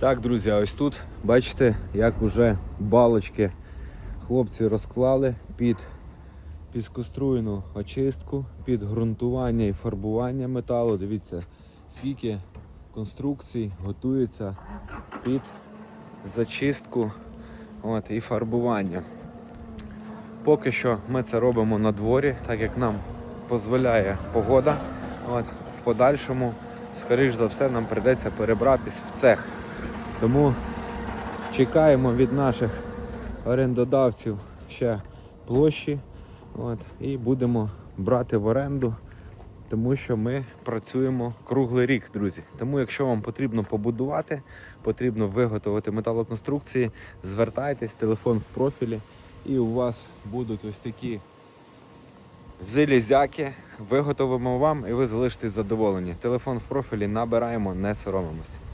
Так, друзі, ось тут бачите, як вже балочки хлопці розклали під піскоструйну очистку, під ґрунтування і фарбування металу. Дивіться, скільки конструкцій готується під зачистку от, і фарбування. Поки що ми це робимо на дворі, так як нам дозволяє погода. От, в подальшому, скоріш за все, нам прийдеться перебратись в цех. Тому чекаємо від наших орендодавців ще площі от, і будемо брати в оренду, тому що ми працюємо круглий рік, друзі. Тому, якщо вам потрібно побудувати, потрібно виготовити металоконструкції, звертайтесь, телефон в профілі, і у вас будуть ось такі залізяки. Виготовимо вам і ви залишитесь задоволені. Телефон в профілі набираємо, не соромимось.